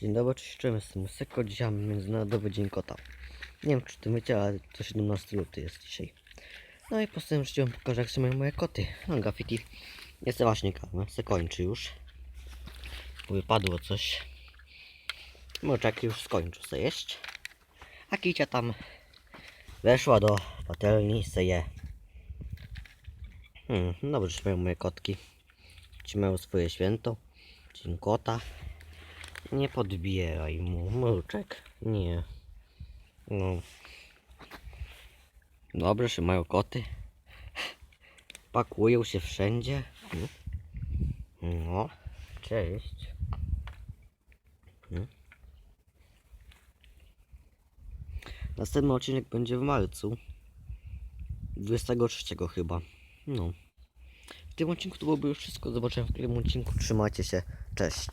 Dzień dobry, cześć, cześć, jestem Seko, dzisiaj mamy Międzynarodowy Dzień Kota. Nie wiem, czy ty wiecie, ale to 17 luty jest dzisiaj. No i postanowiłem, że wam pokażę, jak się mają moje koty. No, graffiti jest właśnie karma, se kończy już. Bo Wypadło coś. Moczek już skończył se jeść. A Kicia tam weszła do patelni, se je. Hmm, dobrze, że mają moje kotki. Ci mają swoje święto. Dzień kota. Nie podbieraj mu, mruczek. Nie. No. Dobrze, że mają koty. Pakują się wszędzie. No. Cześć. Następny odcinek będzie w marcu. 23 chyba. No. W tym odcinku to byłoby już wszystko. Zobaczymy w kolejnym odcinku. Trzymajcie się. Cześć.